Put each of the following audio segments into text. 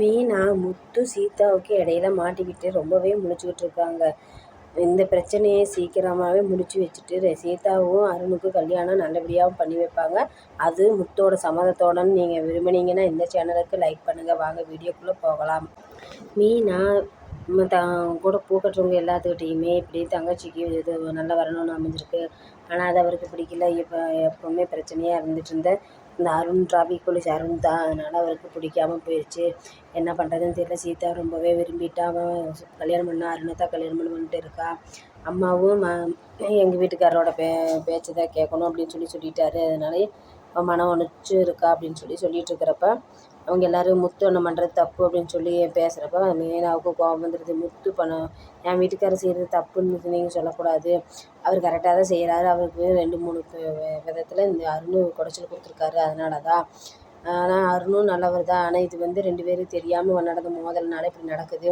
மீனா முத்து சீதாவுக்கு இடையில மாட்டிக்கிட்டு ரொம்பவே முழிச்சுக்கிட்டு இருக்காங்க. இந்த பிரச்சனையை சீக்கிரமாகவே முடிச்சு வச்சுட்டு சீதாவும் அருணுக்கும் கல்யாணம் நல்லபடியாகவும் பண்ணி வைப்பாங்க. அது முத்தோட சம்மதத்தோடன்னு நீங்கள் விரும்பினீங்கன்னா இந்த சேனலுக்கு லைக் பண்ணுங்கள் வாங்க வீடியோக்குள்ளே போகலாம். மீனா தான் கூட பூக்கட்டுறவங்க எல்லாத்துக்கிட்டேயுமே இப்படி தங்கச்சிக்கு இது நல்லா வரணும்னு அமைஞ்சிருக்கு. ஆனால் அது அவருக்கு பிடிக்கல. இப்போ எப்போவுமே பிரச்சனையாக இருந்துட்டு இருந்த இந்த அருண் டிராஃபிக் போலீஸ் அருண் தான். அதனால் அவருக்கு பிடிக்காம போயிடுச்சு என்ன பண்ணுறதுன்னு தெரியல. சீதா ரொம்பவே விரும்பிட்டா. அவன் கல்யாணம் பண்ணா அருணை தான் கல்யாணம் பண்ணுவேன்ட்டு இருக்கா. அம்மாவும் ம எங்கள் வீட்டுக்காரரோட பே பேச்சை தான் கேட்கணும் அப்படின்னு சொல்லி சொல்லிட்டாரு. அதனாலே அவன் மனம் உணர்ச்சி இருக்கா அப்படின்னு சொல்லி சொல்லிகிட்டு இருக்கிறப்ப அவங்க எல்லோரும் முத்து ஒன்று பண்ணுறது தப்பு அப்படின்னு சொல்லி பேசுகிறப்ப மீனாவுக்கு கோபம் வந்துடுது முத்து பண்ண என் வீட்டுக்காரர் செய்கிறது தப்புன்னு நீங்கள் சொல்லக்கூடாது. அவர் கரெக்டாக தான் செய்கிறாரு அவருக்கு ரெண்டு மூணு விதத்தில் இந்த அருணும் குடைச்சல் கொடுத்துருக்காரு. அதனால தான் ஆனால் அருணும் நல்லவர் தான். ஆனால் இது வந்து ரெண்டு பேரும் தெரியாமல் நடந்த மோதல்னால இப்படி நடக்குது.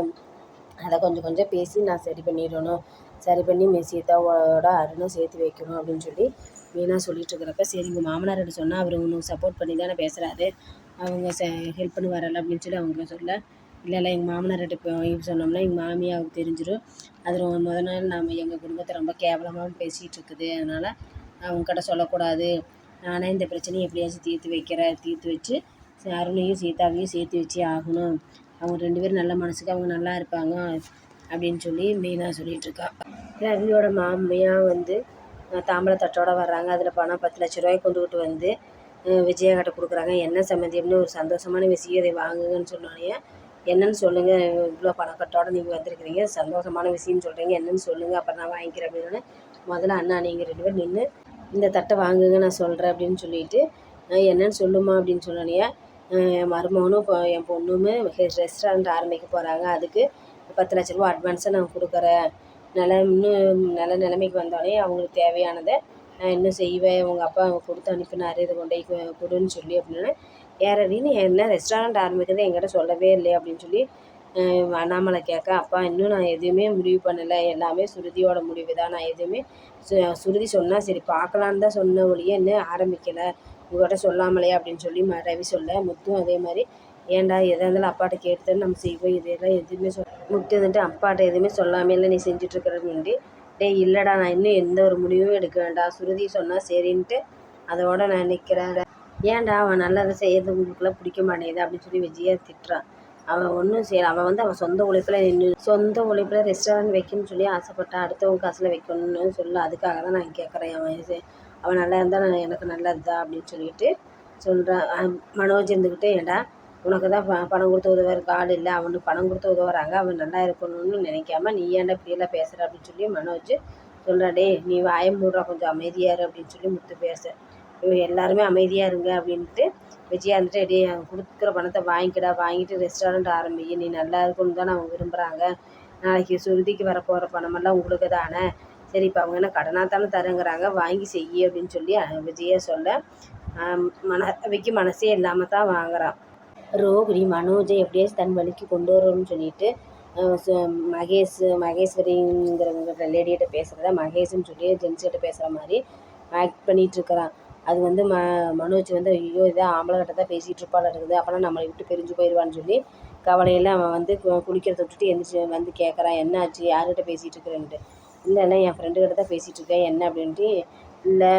அதை கொஞ்சம் கொஞ்சம் பேசி நான் சரி பண்ணிடணும். சரி பண்ணி சீதாவோட அருணும் சேர்த்து வைக்கணும் அப்படின்னு சொல்லி மீனா சொல்லிட்டு இருக்கிறப்ப சரி உங்கள் மாமனார்கிட்ட சொன்னால் அவர் உனக்கு சப்போர்ட் பண்ணி தானே பேசுகிறாரு அவங்க ச ஹெல்ப் பண்ணி வரல அப்படின்னு சொல்லி அவங்க சொல்ல இல்லை இல்லை எங்கள் மாமனார்கிட்ட போய் சொன்னோம்னா எங்கள் மாமியாவுக்கு தெரிஞ்சிடும் அது ரொம்ப முத நாள் நாம் எங்கள் குடும்பத்தை ரொம்ப கேவலமாக பேசிகிட்டு இருக்குது. அதனால் அவங்கக்கிட்ட சொல்லக்கூடாது. நானே இந்த பிரச்சனையை எப்படியாச்சும் தீர்த்து வைக்கிறேன். தீர்த்து வச்சு அருணையும் சீதாவையும் சேர்த்து வச்சு ஆகணும். அவங்க ரெண்டு பேரும் நல்ல மனசுக்கு அவங்க நல்லா இருப்பாங்க அப்படின்னு சொல்லி மெயினாக சொல்லிகிட்ருக்கா ரவியோட மாமியாக வந்து தாம்பழை வர்றாங்க. அதில் பணம் பத்து லட்ச ரூபாய் கொண்டுக்கிட்டு வந்து விஜயகாட்ட கொடுக்குறாங்க. என்ன சம்மந்தியம்னு ஒரு சந்தோஷமான விஷயம் இதை வாங்குங்கன்னு சொன்னோடனே என்னன்னு சொல்லுங்கள் இவ்வளோ பணக்கட்டோட நீங்கள் வந்திருக்கிறீங்க. சந்தோஷமான விஷயம்னு சொல்கிறீங்க என்னன்னு சொல்லுங்கள் அப்புறம் நான் வாங்கிக்கிறேன் அப்படின்னு முதல்ல அண்ணா நீங்கள் ரெண்டு பேரும் நின்று இந்த தட்டை வாங்குங்க நான் சொல்கிறேன் அப்படின்னு சொல்லிட்டு என்னன்னு சொல்லுமா? அப்படின்னு சொன்னோடனே என் மருமகனும் இப்போ என் பொண்ணுமே ரெஸ்டாரண்ட் ஆரம்பிக்க போகிறாங்க அதுக்கு பத்து லட்ச ரூபா அட்வான்ஸாக நான் கொடுக்குறேன். நல்ல இன்னும் நல்ல நிலைமைக்கு வந்தோடனே அவங்களுக்கு தேவையானதை நான் இன்னும் செய்வேன்? உங்கள் அப்பா கொடுத்து அனுப்பினார். இதை கொண்டு போய் கொடுன்னு சொல்லி அப்படின்னா ஏறடின்னு என்ன ரெஸ்டாரண்ட் ஆரம்பிக்கிறது என்கிட்ட சொல்லவே இல்லை அப்படின்னு சொல்லி அண்ணாமலை கேட்க அப்பா இன்னும் நான் எதுவுமே முடிவு பண்ணலை. எல்லாமே சுருதியோட முடிவு தான். நான் எதுவுமே சு சுருதி சொன்னால் சரி பார்க்கலான்னு தான் சொன்ன ஒழிய இன்னும் ஆரம்பிக்கலை? உங்கள்கிட்ட சொல்லாமலே அப்படின்னு சொல்லி ம ரவி சொல்ல முத்தும் அதே மாதிரி ஏன்டா எதாக இருந்தாலும் அப்பாட்ட கேட்டு நம்ம செய்வோம். இதெல்லாம் எதுவுமே சொல் முத்து வந்துட்டு அப்பாட்ட எதுவுமே சொல்லாமல் இல்லை நீ செஞ்சிட்ருக்கிறன்னு டேய் இல்லைடா நான் இன்னும் எந்த ஒரு முடிவும் எடுக்க வேண்டாம். சுருதி சொன்னால் சரின்ட்டு அதோட நான் நிற்கிறேன் ஏன்டா அவன் நல்லதை செய்கிறது உங்களுக்குலாம் பிடிக்க மாட்டேங்குது அப்படின்னு சொல்லி விஜயா திட்டுறான். அவன் ஒன்றும் செய்யலை. அவன் வந்து அவன் சொந்த உழைப்பில் நின்று சொந்த உழைப்பில் ரெஸ்டாரண்ட் வைக்கணும்னு சொல்லி ஆசைப்பட்டான் அடுத்தவங்க காசில் வைக்கணும்னு சொல்ல அதுக்காக தான் நான் கேட்குறேன் அவன் அவன் நல்லா இருந்தால் நான் எனக்கு நல்லது தான் அப்படின்னு சொல்லிட்டு சொல்கிறான் மனோஜ் இருந்துக்கிட்டே ஏன்டா உனக்கு தான் ப பணம் கொடுத்து உதவுறதுக்கு ஆள் இல்லை. அவனுக்கு பணம் கொடுத்து உதவுறாங்க. அவன் நல்லா இருக்கணும்னு நினைக்காம நீ ஏன்டா இப்படியெல்லாம் பேசுகிற அப்படின்னு சொல்லி மனோஜ் சொல்கிறா டேய் நீ வாய மூடுறா கொஞ்சம் அமைதியாக இரு அப்படின்னு சொல்லி முத்து பேச. எல்லாருமே அமைதியாக இருங்க அப்படின்ட்டு விஜயா இருந்துட்டு டே கொடுக்குற பணத்தை வாங்கிக்கடா. வாங்கிட்டு ரெஸ்டாரண்ட் ஆரம்பி. நீ நல்லா இருக்கணும்னு தான் அவங்க விரும்புகிறாங்க நாளைக்கு சுருதிக்கு வரப்போகிற பணமெல்லாம் உங்களுக்கு தானே. சரி இப்போ அவங்க என்ன கடனாக தானே தருங்கிறாங்க. வாங்கி செய்ய அப்படின்னு சொல்லி விஜயா சொல்ல மன விக்கி மனசே இல்லாமல் தான் வாங்குறான். ரோகிணி மனோஜை எப்படியாச்சும் தன் வழிக்கு கொண்டு வரணும்னு சொல்லிட்டு மகேஷ் மகேஸ்வரிங்கிறவங்க லேடிகிட்ட பேசுகிறத மகேஷ்னு சொல்லி ஜென்ஸ்கிட்ட பேசுகிற மாதிரி ஆக்ட் பண்ணிகிட்ருக்கிறான் அது வந்து ம மனோஜ் வந்து ஐயோ இதே ஆம்பளைகிட்ட தான் பேசிகிட்டு இருப்பாள் இருக்குது. அப்போனா நம்மளை விட்டு பிரிஞ்சு போயிடுவான்னு சொல்லி கவலையில் அவன் வந்து குளிக்கிறத விட்டுட்டு எந்திரிச்சு வந்து கேட்குறான் என்ன ஆச்சு யார்கிட்ட பேசிகிட்டு இருக்கிறேன்ட்டு இல்லை இல்லை என் ஃப்ரெண்டுக்கிட்ட தான் பேசிகிட்டு இருக்கேன். என்ன? அப்படின்ட்டு இல்லை.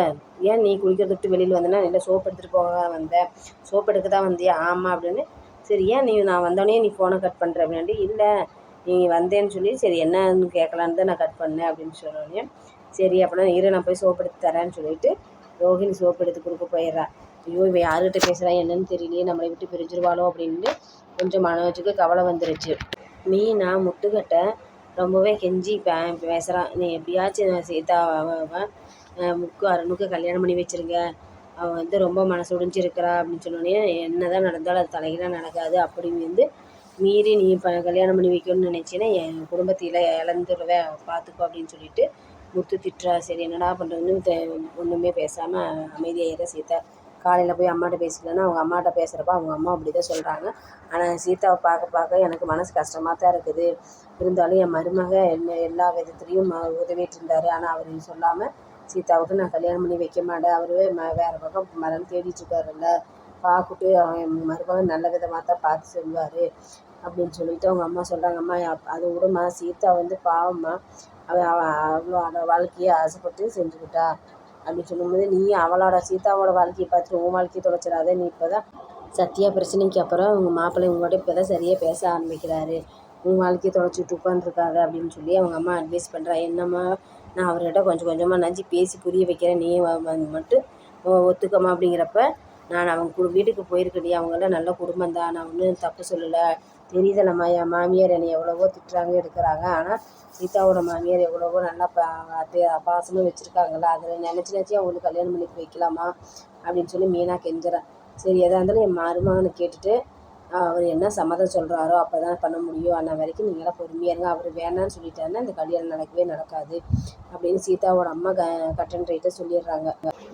ஏன் நீ குளிக்கிறத விட்டு வெளியில் வந்தேன்னா இல்லை சோப் எடுத்துகிட்டு போக வந்தேன் சோப் எடுக்க தான் வந்தியா? ஆமாம் அப்படின்னு. சரி ஏன் நீ நான் வந்தோடனே நீ ஃபோனை கட் பண்ணுற அப்படின்ட்டு இல்லை நீ வந்தேன்னு சொல்லி சரி என்னன்னு கேட்கலான்னு தான் நான் கட் பண்ணேன் அப்படின்னு சொன்னோடனே சரி அப்படின்னா இரு நான் போய் சோப் எடுத்து தரேன்னு சொல்லிட்டு ரோஹிணி சோப் எடுத்து கொடுக்க போயிடுறா. ஐயோ இவன் யாருக்கிட்ட பேசுகிறா என்னன்னு தெரியலையே நம்மளை விட்டு பிரிஞ்சிருவாளோ அப்படின்னு கொஞ்சம் மனோஜுக்கு கவலை வந்துருச்சு. மீனா முட்டுக்கட்டை ரொம்பவே கெஞ்சி பே பேசுகிறான் நீ எப்படியாச்சும் சீதா அவன் முக்கு அருணுக்கு கல்யாணம் பண்ணி வச்சுருங்க. அவள் வந்து ரொம்ப மனசு ஒடிஞ்சிருக்கிறா அப்படின்னு சொன்னோடனே என்ன தான் நடந்தாலும் அது தலைகீழாக நடக்காது அப்படின்னு வந்து மீறி நீ இப்போ கல்யாணம் பண்ணி வைக்கணும்னு நினச்சின்னா என் குடும்பத்தில் இழந்துருவேன் பார்த்துக்கோ அப்படின்னு சொல்லிட்டு முத்து திட்டுறா. சரி என்னடா பண்ணுறதுன்னு ஒன்றுமே பேசாமல் அமைதியாகிற சீதா. காலையில் போய் அம்மாட்ட பேசிக்கலன்னா அவங்க அம்மாட்ட பேசுகிறப்ப அவங்க அம்மா அப்படி தான் சொல்கிறாங்க ஆனால் சீதாவை பார்க்க பார்க்க எனக்கு மனசு கஷ்டமாக தான் இருக்குது. இருந்தாலும் என் மருமக என்ன எல்லா விதத்துலேயும் உதவிட்டு இருந்தார். ஆனால் அவர் சொல்லாமல் சீதாவுக்கு நான் கல்யாணம் பண்ணி வைக்க மாட்டேன். அவரு ம வேறு பக்கம் மரம் தேடிட்டுருக்காருல்ல பார்க்குட்டு அவன் மருமகன் நல்ல விதமாக தான் பார்த்து சொல்லுவார். அப்படின்னு சொல்லிட்டு அவங்க அம்மா சொல்கிறாங்க அம்மா அதை விடுமா சீதா வந்து பாவம்மா. அவன் அவ்வளோ அவளோட வாழ்க்கையை ஆசைப்பட்டு செஞ்சுக்கிட்டா. அப்படின்னு சொல்லும்போது நீ அவளோட சீதாவோட வாழ்க்கையை பார்த்துட்டு உன் வாழ்க்கையை தொலைச்சிடாத. நீ இப்போ தான் சத்யா பிரச்சனைக்கு அப்புறம் உங்கள் மாப்பிள்ளை உங்கள்கிட்ட இப்போ தான் சரியாக பேச ஆரம்பிக்கிறாரு. உன் வாழ்க்கையை தொலைச்சிட்டு உட்காந்துருக்காரு அப்படின்னு சொல்லி அவங்க அம்மா அட்வைஸ் பண்ணுறா என்னம்மா நான் அவர்கிட்ட கொஞ்சம் கொஞ்சமாக நஞ்சு பேசி புரிய வைக்கிறேன். நீ மட்டும் ஒத்துக்கமா அப்படிங்கிறப்ப நான் அவங்க கு வீட்டுக்கு போயிருக்கடி அவங்களாம் நல்ல குடும்பம் தான். நான் ஒன்றும் தப்பு சொல்லலை. தெரியுதல்லம்மா என் மாமியார் என்னை எவ்வளவோ திட்டுறாங்க எடுக்கிறாங்க. ஆனால் சீதாவோட மாமியார் எவ்வளவோ நல்லா பா பாசமாக வச்சுருக்காங்களா அதில் நினச்சி நினச்சி அவங்களுக்கு கல்யாணம் பண்ணி வைக்கலாமா அப்படின்னு சொல்லி மீனா கெஞ்சுறேன் சரி எதாக இருந்தாலும் என் மருமகனை கேட்டுட்டு அவர் என்ன சம்மதம் சொல்கிறாரோ அப்போ தான் பண்ண முடியும். அண்ணா வரைக்கும் நீங்களாம் பொறுமையாக இருங்க. அவர் வேணான்னு சொல்லிட்டாருன்னா இந்த கல்யாணம் நடக்கவே நடக்காது அப்படின்னு சீதாவோட அம்மா க கட்டன் ரைட்டை சொல்லிடுறாங்க.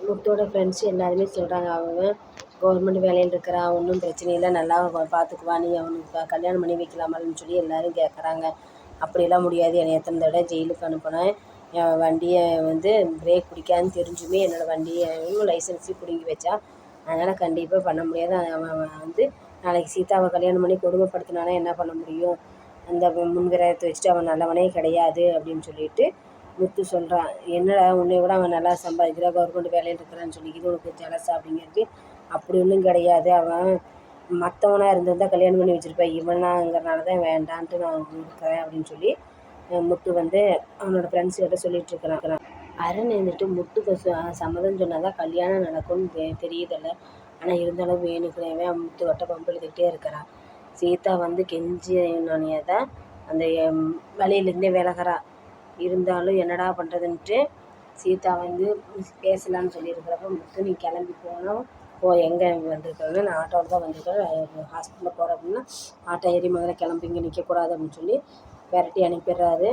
முத்தோட ஃப்ரெண்ட்ஸ் எல்லாருமே சொல்கிறாங்க அவங்க கவர்மெண்ட் வேலையில் இருக்கிறா ஒன்றும் பிரச்சனை இல்லை. நல்லா பார்த்துக்குவா நீ அவனுக்கு கல்யாணம் பண்ணி வைக்கலாமான்னு சொல்லி எல்லோரும் கேட்குறாங்க அப்படியெல்லாம் முடியாது. என்னை எத்தனை தடவை ஜெயிலுக்கு அனுப்பினேன். என் வண்டியை வந்து பிரேக் பிடிக்காதுன்னு தெரிஞ்சுமே என்னோடய வண்டியை லைசன்ஸையும் பிடுங்கி வச்சா அதனால் கண்டிப்பாக பண்ண முடியாது. அவன் வந்து நாளைக்கு சீதாவை கல்யாணம் பண்ணி கொடுமைப்படுத்தினானா என்ன பண்ண முடியும்? அந்த முன்கிரகத்தை வச்சுட்டு அவன் நல்லவனே கிடையாது அப்படின்னு சொல்லிட்டு முத்து சொல்கிறான் என்னடா உன்னை விட அவன் நல்லா சம்பாதிக்கிறான் கவர்மெண்ட் வேலையில் இருக்கிறான்னு சொல்லிக்கிது உனக்கு ஜலசா அப்படிங்கிறது அப்படி ஒன்றும் கிடையாது. அவன் மற்றவனாக இருந்திருந்தால் கல்யாணம் பண்ணி வச்சுருப்பேன். இவனாங்கிறனால தான் வேண்டான்ட்டு நான் இருக்கிறேன் அப்படின்னு சொல்லி முத்து வந்து அவனோட ஃப்ரெண்ட்ஸ்கிட்ட சொல்லிட்டு இருக்கிறான். அருண் இருந்துட்டு முத்துக்கு சம்மதம் சொன்னால் தான் கல்யாணம் நடக்கும்னு தெ தெரியுதில்ல. ஆனால் இருந்தாலும் வேணுங்கிறவன் முத்து வட்ட பம்பு எழுதிக்கிட்டே இருக்கிறான். சீதா வந்து கெஞ்சினோடனே தான் அந்த வழியிலேருந்தே விலகிறா. இருந்தாலும் என்னடா பண்ணுறதுன்ட்டு சீதா வந்து பேசலான்னு சொல்லியிருக்கிறப்ப முத்து நீ கிளம்பி போனால் போ எங்கே வந்திருக்கிறேன்னா நான் ஆட்டோவில் தான் வந்திருக்கேன் ஹாஸ்பிட்டலில் போகிறேன் அப்படின்னா ஆட்டோ ஏறி முதல்ல கிளம்பி இங்கே நிற்கக்கூடாது அப்படின்னு சொல்லி விரட்டி அனுப்பிடுறாரு.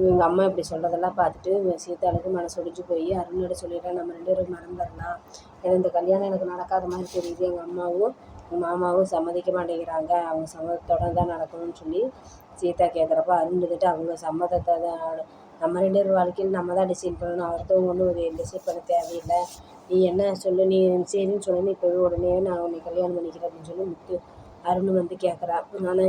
இவங்க அம்மா இப்படி சொல்கிறதெல்லாம் பார்த்துட்டு சீதாளுக்கு மனசு ஒடிஞ்சு போய் அருணோட சொல்லிடுறேன் நம்ம ரெண்டு பேரும் மறந்துடலாம். ஏன்னா இந்த கல்யாணம் எனக்கு நடக்காத மாதிரி தெரியுது. எங்கள் அம்மாவும் எங்கள் மாமாவும் சம்மதிக்க மாட்டேங்கிறாங்க. அவங்க சம்மதத்தோட தான் நடக்கணும்னு சொல்லி சீதா கேட்குறப்ப அருண் அவங்க சம்மதத்தை தான் நம்ம ரெண்டு பேர் வாழ்க்கையில் நம்ம தான் டிசைட் பண்ணணும். அவர்த்தவங்க ஒன்றும் ஒரு டிசைட் பண்ண தேவையில்லை. நீ என்ன சொல்லு நீ சரின்னு சொல்லு இப்போவே உடனே நான் உன்னை கல்யாணம் பண்ணிக்கிறேன் அப்படின்னு சொல்லி முத்து அருண் வந்து கேட்குறா ஆனால்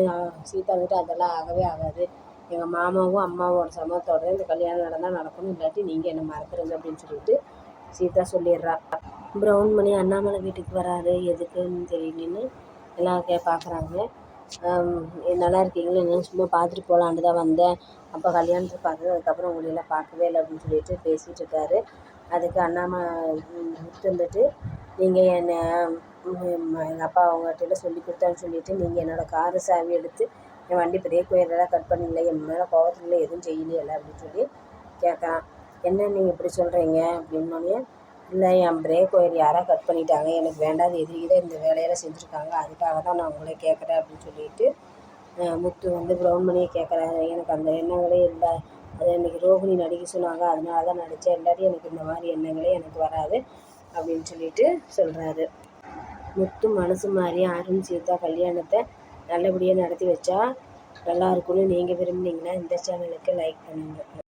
சீதா வந்துட்டு அதெல்லாம் ஆகவே ஆகாது. எங்கள் மாமாவும் அம்மாவோட சம்மதத்தோட இந்த கல்யாணம் நடந்தால் நடக்கணும். இல்லாட்டி நீங்கள் என்னை மறந்துடுங்க அப்படின்னு சொல்லிட்டு சீதா சொல்லிடுறா. ப்ரௌன் மணி அண்ணாமலை வீட்டுக்கு வராரு. எதுக்குன்னு தெரியலன்னு எல்லாம் கே பார்க்குறாங்க நல்லா இருக்கீங்களா? என்னன்னு சும்மா பார்த்துட்டு போகலான்னு தான் வந்தேன். அப்போ கல்யாணத்தை பார்த்தது அதுக்கப்புறம் உங்களையெல்லாம் பார்க்கவே இல்லை அப்படின்னு சொல்லிட்டு பேசிகிட்டு இருக்காரு. அதுக்கு அண்ணாமலை இருந்துட்டு நீங்கள் என்னை எங்கள் அப்பா அவங்ககிட்ட சொல்லி கொடுத்தான்னு சொல்லிவிட்டு நீங்கள் என்னோடய காரு சாவி எடுத்து என் வண்டி பிரேக் ஒயரெல்லாம் கட் பண்ணல என் மேலே கோவத்தில் எதுவும் செய்யலையில அப்படின்னு சொல்லி கேட்குறான். என்ன நீங்கள் இப்படி சொல்கிறீங்க அப்படின்னோடனே இல்லை என் பிரேக் ஒயர் யாராக கட் பண்ணிட்டாங்க எனக்கு வேண்டாத எதிரிகிட்ட இந்த வேலையெல்லாம் செஞ்சுருக்காங்க அதுக்காக தான் நான் உங்களை கேட்குறேன் அப்படின்னு சொல்லிட்டு முத்து வந்து ப்ரௌன் கேட்குறாரு. எனக்கு அந்த எண்ணங்களே இல்லை. அது எனக்கு ரோஹிணி நடிக்க சொன்னாங்க அதனால தான் நடித்தேன் இல்லாட்டி எனக்கு இந்த மாதிரி எண்ணங்களே எனக்கு வராது அப்படின்னு சொல்லிட்டு சொல்கிறாரு முத்து மனசு மாதிரி அருண் சீதா கல்யாணத்தை. நல்லபடியாக நடத்தி வச்சா நல்லா இருக்கும்னு நீங்கள் விரும்புனீங்கன்னா இந்த சேனலுக்கு லைக் பண்ணுங்கள்